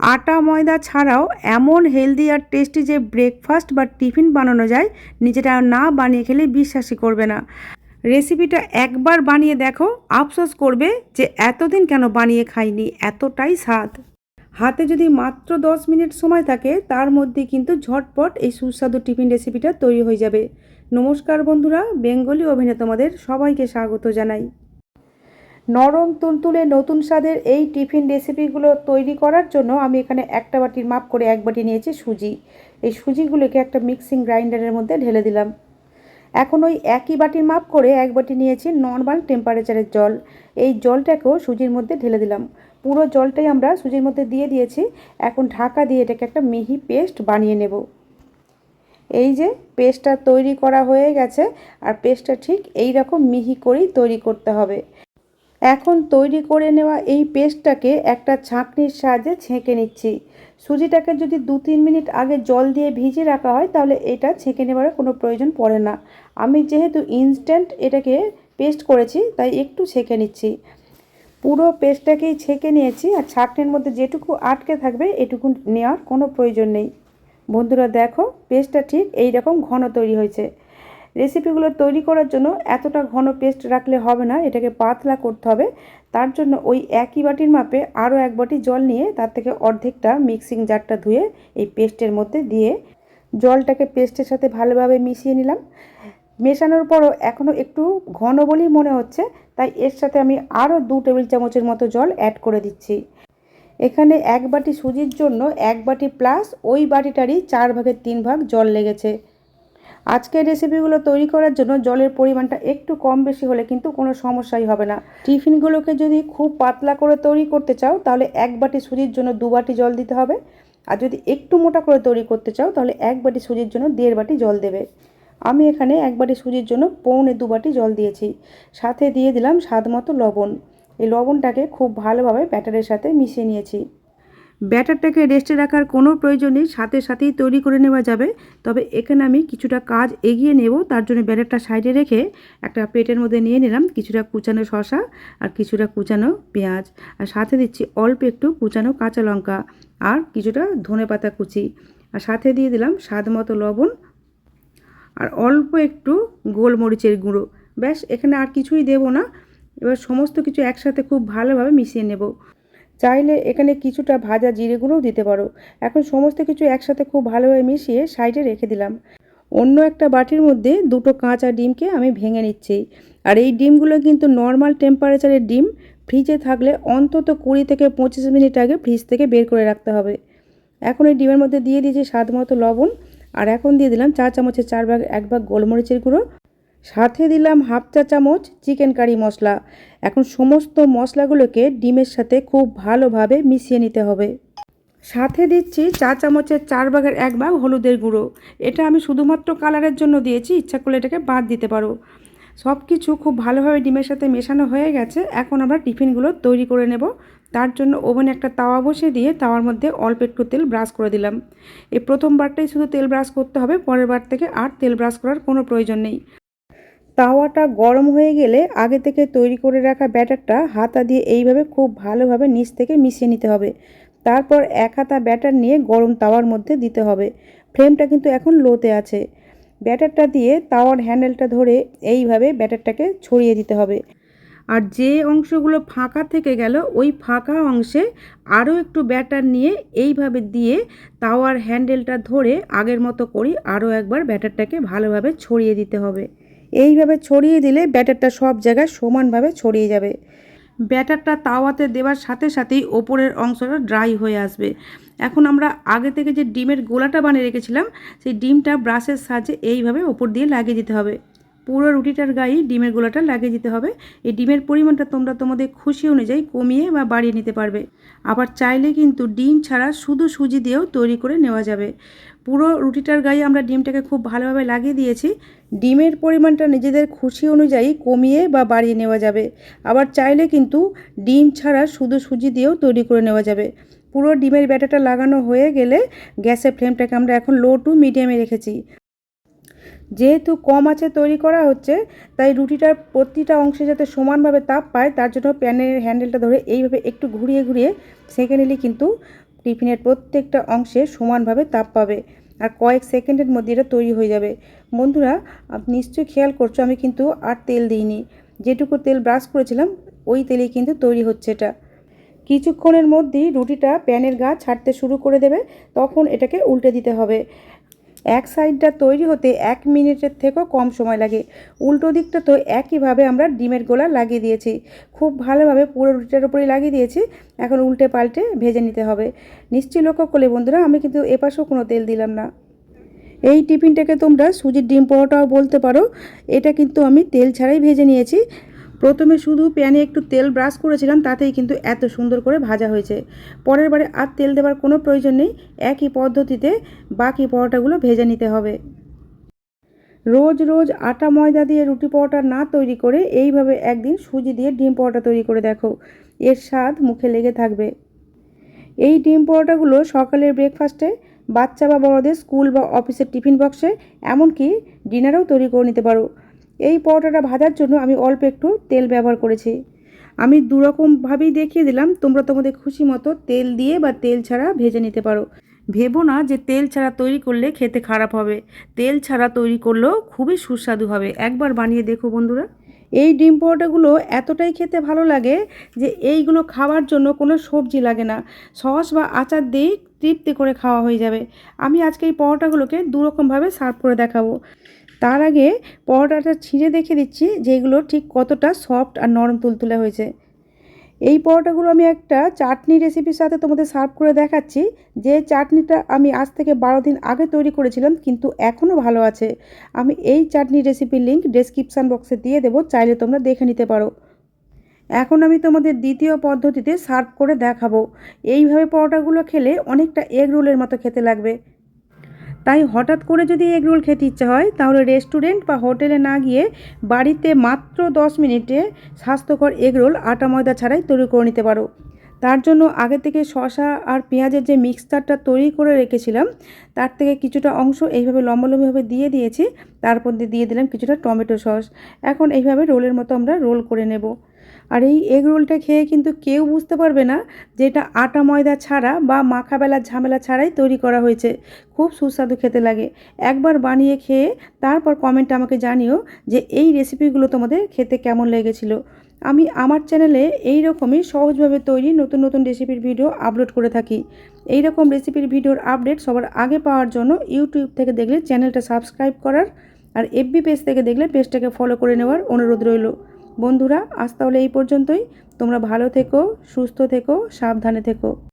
আটা, ময়দা ছাড়াও এমন হেলদি আর টেস্টি যে ব্রেকফাস্ট বা টিফিন বানানো যায়, নিজেটা না বানিয়ে খেলে বিশ্বাসই করবে না। রেসিপিটা একবার বানিয়ে দেখো, আফসোস করবে যে এতদিন কেন বানিয়ে খাইনি, এতটাই স্বাদ। হাতে যদি মাত্র দশ মিনিট সময় থাকে, তার মধ্যে কিন্তু ঝটপট এই সুস্বাদু টিফিন রেসিপিটা তৈরি হয়ে যাবে। নমস্কার বন্ধুরা, বেঙ্গলি ওভেনে তোমাদের সবাইকে স্বাগত জানাই। নরম তুলতুলে নতুন স্বাদের এই টিফিন রেসিপিগুলো তৈরি করার জন্য আমি এখানে একটা বাটির মাপ করে এক বাটি নিয়েছি সুজি। এই সুজিগুলোকে একটা মিক্সিং গ্রাইন্ডারের মধ্যে ঢেলে দিলাম। এখন ওই একই বাটির মাপ করে এক বাটি নিয়েছি নর্মাল টেম্পারেচারের জল। এই জলটাকেও সুজির মধ্যে ঢেলে দিলাম। পুরো জলটাই আমরা সুজির মধ্যে দিয়ে দিয়েছি। এখন ঢাকা দিয়ে এটাকে একটা মিহি পেস্ট বানিয়ে নেব। এই যে পেস্টটা তৈরি করা হয়ে গেছে। আর পেস্টটা ঠিক এই রকম মিহি করেই তৈরি করতে হবে। এখন তৈরি করে নেওয়া এই পেস্টটাকে একটা ছাঁকনির সাহায্যে ছেঁকে নিচ্ছি। সুজিটাকে যদি দু তিন মিনিট আগে জল দিয়ে ভিজিয়ে রাখা হয়, তাহলে এটা ছেঁকে নেওয়ার কোনো প্রয়োজন পড়ে না। আমি যেহেতু ইনস্ট্যান্ট এটাকে পেস্ট করেছি, তাই একটু ছেঁকে নিচ্ছি। পুরো পেস্টটাকেই ছেঁকে নিয়েছি, আর ছাঁকনির মধ্যে যেটুকু আটকে থাকবে, এটুকু নেওয়ার কোনো প্রয়োজন নেই। বন্ধুরা, দেখো, পেস্টটা ঠিক এই রকম ঘন তৈরি হয়েছে। রেসিপিগুলো তৈরি করার জন্য এতটা ঘন পেস্ট রাখলে হবে না, এটাকে পাতলা করতে হবে। তার জন্য ওই একই বাটির মাপে আরও এক বাটি জল নিয়ে তার থেকে অর্ধেকটা মিক্সিং জারটা ধুয়ে এই পেস্টের মধ্যে দিয়ে জলটাকে পেস্টের সাথে ভালোভাবে মিশিয়ে নিলাম। মেশানোর পরও এখনও একটু ঘন বলেই মনে হচ্ছে, তাই এর সাথে আমি আরও দু টেবিল চামচের মতো জল অ্যাড করে দিচ্ছি। এখানে এক বাটি সুজির জন্য এক বাটি প্লাস ওই বাটিটারই চার ভাগের তিন ভাগ জল লেগেছে। আজকের রেসিপিগুলো তৈরি করার জন্য জলের পরিমাণটা একটু কম বেশি হলে কিন্তু কোনো সমস্যাই হবে না। টিফিনগুলোকে যদি খুব পাতলা করে তৈরি করতে চাও, তাহলে এক বাটি সুজির জন্য দু বাটি জল দিতে হবে। আর যদি একটু মোটা করে তৈরি করতে চাও, তাহলে এক বাটি সুজির জন্য দেড় বাটি জল দেবে। আমি এখানে এক বাটি সুজির জন্য পৌনে দু বাটি জল দিয়েছি। সাথে দিয়ে দিলাম স্বাদ মতো লবণ। এই লবণটাকে খুব ভালোভাবে ব্যাটারের সাথে মিশিয়ে নিয়েছি। ব্যাটারটাকে রেস্টে রাখার কোনো প্রয়োজন নেই, সাথে সাথেই তৈরি করে নেওয়া যাবে। তবে এখানে আমি কিছুটা কাজ এগিয়ে নেব, তার জন্য ব্যাটারটা সাইডে রেখে একটা প্লেটের মধ্যে নিয়ে নিলাম কিছুটা কুচানো শশা আর কিছুটা কুচানো পেঁয়াজ। আর সাথে দিচ্ছি অল্প একটু কুচানো কাঁচা লঙ্কা আর কিছুটা ধনে পাতা কুচি। আর সাথে দিয়ে দিলাম স্বাদ মতো লবণ আর অল্প একটু গোলমরিচের গুঁড়ো। ব্যাস, এখানে আর কিছুই দেব না। এবার সমস্ত কিছু একসাথে খুব ভালোভাবে মিশিয়ে নেব। চাইলে এখানে কিছুটা ভাজা জিরে গুঁড়োও দিতে পারো। এখন সমস্ত কিছু একসাথে খুব ভালোভাবে মিশিয়ে সাইডে রেখে দিলাম। অন্য একটা বাটির মধ্যে দুটো কাঁচা ডিমকে আমি ভেঙে নিচ্ছি। আর এই ডিমগুলো কিন্তু নর্মাল টেম্পারেচারের ডিম। ফ্রিজে থাকলে অন্তত কুড়ি থেকে পঁচিশ মিনিট আগে ফ্রিজ থেকে বের করে রাখতে হবে। এখন এই ডিমের মধ্যে দিয়ে দিয়েছি স্বাদ মতো লবণ। আর এখন দিয়ে দিলাম চা চামচের চার ভাগ, এক ভাগ গোলমরিচের গুঁড়ো। সাথে দিলাম হাফ চা চামচ চিকেন কারি মশলা। এখন সমস্ত মশলাগুলোকে ডিমের সাথে খুব ভালোভাবে মিশিয়ে নিতে হবে। সাথে দিচ্ছি চা চামচের চার ভাগের এক ভাগ হলুদের গুঁড়ো। এটা আমি শুধুমাত্র কালারের জন্য দিয়েছি, ইচ্ছা করলে এটাকে বাদ দিতে পারো। সব কিছু খুব ভালোভাবে ডিমের সাথে মেশানো হয়ে গেছে। এখন আমরা টিফিনগুলো তৈরি করে নেব। তার জন্য ওভেনে একটা তাওয়া বসিয়ে দিয়ে তাওয়ার মধ্যে অল্প একটু তেল ব্রাশ করে দিলাম। এই প্রথমবারটাই শুধু তেল ব্রাশ করতে হবে, পরের বার থেকে আর তেল ব্রাশ করার কোনো প্রয়োজন নেই। তাওয়াটা গরম হয়ে গেলে আগে থেকে তৈরি করে রাখা ব্যাটারটা হাতা দিয়ে এইভাবে খুব ভালোভাবে নিচ থেকে মিশিয়ে নিতে হবে। তারপর এক হাতা ব্যাটার নিয়ে গরম তাওয়ার মধ্যে দিতে হবে। ফ্লেমটা কিন্তু এখন লোতে আছে। ব্যাটারটা দিয়ে তাওয়ার হ্যান্ডেলটা ধরে এইভাবে ব্যাটারটাকে ছড়িয়ে দিতে হবে। আর যে অংশগুলো ফাঁকা থেকে গেল, ওই ফাঁকা অংশে আরও একটু ব্যাটার নিয়ে এইভাবে দিয়ে তাওয়ার হ্যান্ডেলটা ধরে আগের মতো করি আরও একবার ব্যাটারটাকে ভালোভাবে ছড়িয়ে দিতে হবে। এইভাবে ছড়িয়ে দিলে ব্যাটারটা সব জায়গায় সমানভাবে ছড়িয়ে যাবে। ব্যাটারটা তাওয়াতে দেওয়ার সাথে সাথেই ওপরের অংশটা ড্রাই হয়ে আসবে। এখন আমরা আগে থেকে যে ডিমের গোলাটা বানিয়ে রেখেছিলাম, সেই ডিমটা ব্রাশের সাহায্যে এইভাবে ওপর দিয়ে লাগিয়ে দিতে হবে। পুরো রুটিটার গায়ে ডিমের গোলাটা লাগিয়ে দিতে হবে। এই ডিমের পরিমাণটা তোমরা তোমাদের খুশি অনুযায়ী কমিয়ে বা বাড়িয়ে নিতে পারবে। আবার চাইলে কিন্তু ডিম ছাড়া শুধু সুজি দিয়েও তৈরি করে নেওয়া যাবে। পুরো রুটিটার গায়ে আমরা ডিমটাকে খুব ভালোভাবে লাগিয়ে দিয়েছি। ডিমের পরিমাণটা নিজেদের খুশি অনুযায়ী কমিয়ে বা বাড়িয়ে নেওয়া যাবে। আবার চাইলে কিন্তু ডিম ছাড়া শুধু সুজি দিয়েও তৈরি করে নেওয়া যাবে। পুরো ডিমের ব্যাটারটা লাগানো হয়ে গেলে গ্যাসের ফ্লেমটাকে আমরা এখন লো টু মিডিয়ামে রেখেছি। যেহেতু কম আছে তৈরি করা হচ্ছে, তাই রুটিটার প্রতিটা অংশে যাতে সমানভাবে তাপ পায়, তার জন্য প্যানের হ্যান্ডেলটা ধরে এইভাবে একটু ঘুরিয়ে ঘুরিয়ে সেঁকে নিলে কিন্তু টিফিনের প্রত্যেকটা অংশে সমানভাবে তাপ পাবে আর কয়েক সেকেন্ডের মধ্যে এটা তৈরি হয়ে যাবে। বন্ধুরা নিশ্চয়ই খেয়াল করছ, আমি কিন্তু আর তেল দিইনি। যেটুকু তেল ব্রাশ করেছিলাম, ওই তেলেই কিন্তু তৈরি হচ্ছে এটা। কিছুক্ষণের মধ্যেই রুটিটা প্যানের গা ছাড়তে শুরু করে দেবে, তখন এটাকে উল্টে দিতে হবে। এক সাইডটা তৈরি হতে এক মিনিটের থেকেও কম সময় লাগে। উল্টো দিকটা তো একইভাবে আমরা ডিমের গোলা লাগিয়ে দিয়েছি। খুব ভালোভাবে পুরো রুটিটার উপরেই লাগিয়ে দিয়েছি। এখন উল্টে পাল্টে ভেজে নিতে হবে। নিশ্চয়ই লক্ষ্য করলে বন্ধুরা, আমি কিন্তু এপাশেও কোনো তেল দিলাম না। এই টিফিনটাকে তোমরা সুজির ডিম পরোটাও বলতে পারো। এটা কিন্তু আমি তেল ছাড়াই ভেজে নিয়েছি। প্রথমে শুধু প্যানে একটু তেল ব্রাশ করেছিলাম, তাতেই কিন্তু এত সুন্দর করে ভাজা হয়েছে। পরের বারে আর তেল দেওয়ার কোনো প্রয়োজন নেই, একই পদ্ধতিতে বাকি পরোটাগুলো ভেজে নিতে হবে। রোজ রোজ আটা ময়দা দিয়ে রুটি পরোটা না তৈরি করে এইভাবে একদিন সুজি দিয়ে ডিম পরোটা তৈরি করে দেখো, এর স্বাদ মুখে লেগে থাকবে। এই ডিম পরোটাগুলো সকালের ব্রেকফাস্টে বাচ্চা বা বড়দের স্কুল বা অফিসের টিফিন বক্সে এমনকি ডিনারেও তৈরি করে নিতে পারো। এই পরোটাটা ভাজার জন্য আমি অল্প একটু তেল ব্যবহার করেছি। আমি দুরকমভাবেই দেখিয়ে দিলাম, তোমরা তোমাদের খুশি মতো তেল দিয়ে বা তেল ছাড়া ভেজে নিতে পারো। ভেবো না যে তেল ছাড়া তৈরি করলে খেতে খারাপ হবে। তেল ছাড়া তৈরি করলেও খুবই সুস্বাদু হবে। একবার বানিয়ে দেখো বন্ধুরা। এই ডিম পরোটাগুলো এতটাই খেতে ভালো লাগে যে এইগুলো খাওয়ার জন্য কোনো সবজি লাগে না। সস বা আচার দিয়ে তৃপ্তি করে খাওয়া হয়ে যাবে। আমি আজকে এই পরোটাগুলোকে দুরকমভাবে সার্ভ করে দেখাবো। তার আগে পরোটাটা ছিঁড়ে দেখে দিচ্ছি যে এগুলো ঠিক কতটা সফট আর নরম তুলতুলে হয়েছে। এই পরোটাগুলো আমি একটা চাটনি রেসিপির সাথে তোমাদের সার্ভ করে দেখাচ্ছি। যে চাটনিটা আমি আজ থেকে বারো দিন আগে তৈরি করেছিলাম, কিন্তু এখনও ভালো আছে। আমি এই চাটনি রেসিপির লিঙ্ক ডেসক্রিপশান বক্সে দিয়ে দেবো, চাইলে তোমরা দেখে নিতে পারো। এখন আমি তোমাদের দ্বিতীয় পদ্ধতিতে সার্ভ করে দেখাবো। এইভাবে পরোটাগুলো খেলে অনেকটা এগ রোলের মতো খেতে লাগবে। তাই হঠাৎ করে যদি এগ রোল খেতে ইচ্ছে হয়, তাহলে রেস্টুরেন্ট বা হোটেলে না গিয়ে বাড়িতে মাত্র দশ মিনিটে স্বাস্থ্যকর এগ রোল, আটা ময়দা ছাড়াই তৈরি করে নিতে পারো। তার জন্য আগে থেকে শশা আর পেঁয়াজের যে মিক্সচারটা তৈরি করে রেখেছিলাম, তার থেকে কিছুটা অংশ এইভাবে লম্বালম্বিভাবে দিয়ে দিয়েছি, তারপর দিয়ে দিলাম কিছুটা টমেটো সস। এখন এইভাবে রোলের মতো আমরা রোল করে নেব। আর এই এগ রোলটা খেয়ে কিন্তু কেউ বুঝতে পারবে না যে এটা আটা ময়দা ছাড়া বা মাখাবেলার ঝামেলা ছাড়াই তৈরি করা হয়েছে। খুব সুস্বাদু খেতে লাগে। একবার বানিয়ে খেয়ে তারপর কমেন্টে আমাকে জানিও যে এই রেসিপিগুলো তোমাদের খেতে কেমন লেগেছিল। আমি আমার চ্যানেলে এই রকমই সহজভাবে তৈরি নতুন নতুন রেসিপির ভিডিও আপলোড করে থাকি। এই রকম রেসিপির ভিডিওর আপডেট সবার আগে পাওয়ার জন্য ইউটিউব থেকে দেখলে চ্যানেলটা সাবস্ক্রাইব করার আর এফবি পেজ থেকে দেখলে পেজটাকে ফলো করে নেওয়ার অনুরোধ রইল। বন্ধুরা আজ তাহলে এই পর্যন্তই। তোমরা ভালো থেকো সুস্থ থেকো সাবধানে থেকো।